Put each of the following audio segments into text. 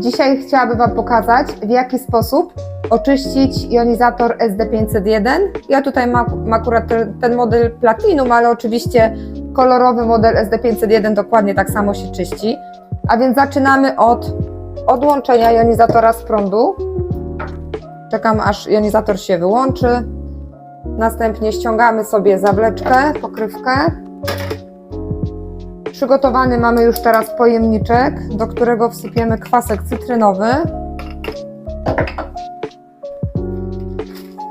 Dzisiaj chciałabym Wam pokazać, w jaki sposób oczyścić jonizator SD501. Ja tutaj mam, akurat ten model Platinum, ale oczywiście kolorowy model SD501 dokładnie tak samo się czyści. A więc zaczynamy od odłączenia jonizatora z prądu. Czekam aż jonizator się wyłączy. Następnie ściągamy sobie zawleczkę, pokrywkę. Przygotowany mamy już teraz pojemniczek, do którego wsypiemy kwasek cytrynowy.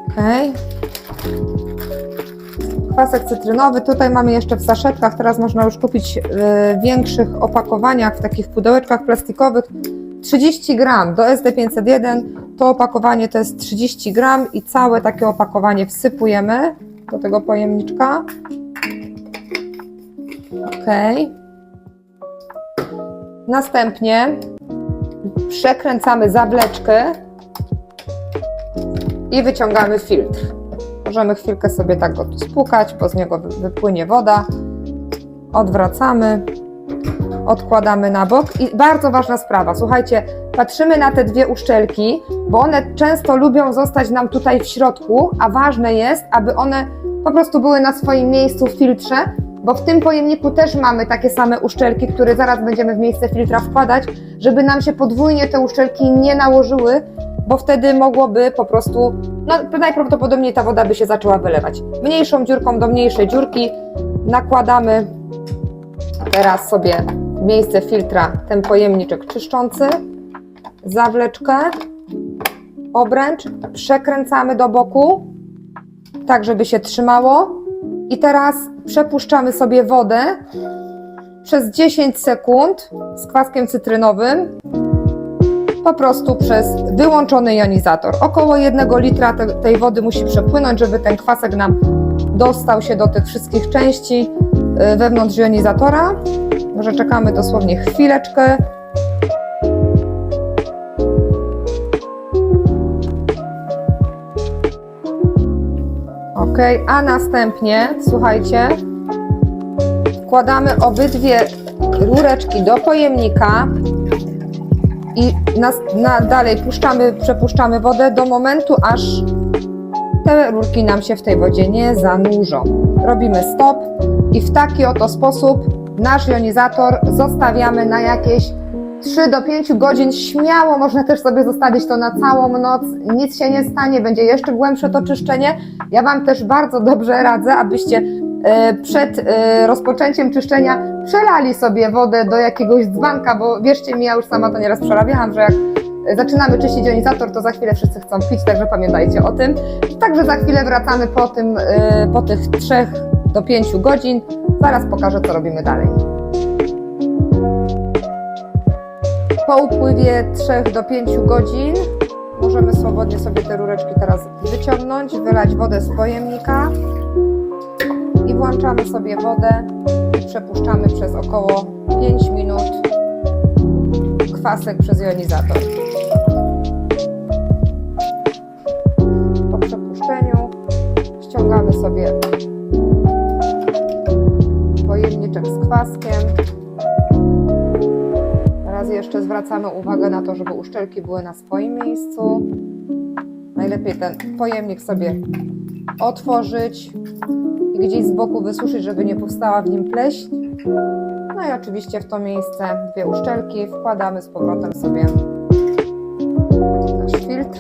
Ok. Kwasek cytrynowy. Tutaj mamy jeszcze w saszetkach. Teraz można już kupić w większych opakowaniach, w takich pudełeczkach plastikowych. 30 gram do SD501. To opakowanie to jest 30 gram i całe takie opakowanie wsypujemy do tego pojemniczka. Ok. Następnie przekręcamy zawleczkę i wyciągamy filtr. Możemy chwilkę sobie tak go tu spłukać, bo z niego wy- wypłynie woda. Odwracamy, odkładamy na bok. I bardzo ważna sprawa, słuchajcie, patrzymy na te dwie uszczelki, bo one często lubią zostać nam tutaj w środku, a ważne jest, aby one po prostu były na swoim miejscu w filtrze, bo w tym pojemniku też mamy takie same uszczelki, które zaraz będziemy w miejsce filtra wkładać, żeby nam się podwójnie te uszczelki nie nałożyły, bo wtedy mogłoby po prostu, no najprawdopodobniej ta woda by się zaczęła wylewać. Mniejszą dziurką do mniejszej dziurki nakładamy teraz sobie w miejsce filtra ten pojemniczek czyszczący, zawleczkę, obręcz, przekręcamy do boku, tak żeby się trzymało. I teraz przepuszczamy sobie wodę przez 10 sekund z kwaskiem cytrynowym, po prostu przez wyłączony jonizator. Około 1 litra te, tej wody musi przepłynąć, żeby ten kwasek nam dostał się do tych wszystkich części y, wewnątrz jonizatora. Może czekamy dosłownie chwileczkę. A następnie, słuchajcie, wkładamy obydwie rureczki do pojemnika i na, na, dalej puszczamy, przepuszczamy wodę do momentu, aż te rurki nam się w tej wodzie nie zanurzą. Robimy stop i w taki oto sposób nasz jonizator zostawiamy na jakieś 3 do 5 godzin. Śmiało można też sobie zostawić to na całą noc. Nic się nie stanie, będzie jeszcze głębsze to czyszczenie. Ja Wam też bardzo dobrze radzę, abyście e, przed e, rozpoczęciem czyszczenia przelali sobie wodę do jakiegoś dzbanka, bo wierzcie mi, ja już sama to nieraz przerabiałam, że jak zaczynamy czyścić jonizator, to za chwilę wszyscy chcą pić, także pamiętajcie o tym. Także za chwilę wracamy po, tym, e, po tych 3 do 5 godzin. Zaraz pokażę, co robimy dalej. Po upływie 3 do 5 godzin możemy swobodnie sobie te rureczki teraz wyciągnąć, wylać wodę z pojemnika i włączamy sobie wodę i przepuszczamy przez około 5 minut kwasek przez jonizator. Po przepuszczeniu ściągamy sobie jeszcze zwracamy uwagę na to, żeby uszczelki były na swoim miejscu. Najlepiej ten pojemnik sobie otworzyć i gdzieś z boku wysuszyć, żeby nie powstała w nim pleśń. No i oczywiście w to miejsce dwie uszczelki wkładamy z powrotem sobie nasz filtr.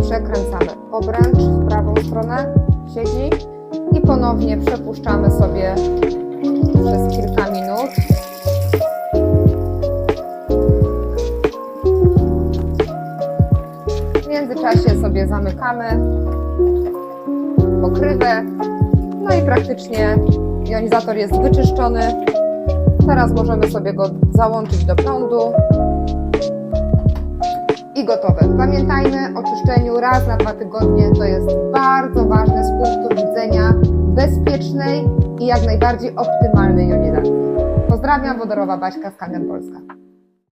Przekręcamy obręcz w prawą stronę, siedzi i ponownie przepuszczamy sobie przez kilka minut. Międzyczasie sobie zamykamy pokrywę. No i praktycznie jonizator jest wyczyszczony. Teraz możemy sobie go załączyć do prądu. I gotowe. Pamiętajmy o czyszczeniu raz na dwa tygodnie. To jest bardzo ważne z punktu widzenia bezpiecznej i jak najbardziej optymalnej jonizacji. Pozdrawiam, Wodorowa Baśka z Kandem Polska.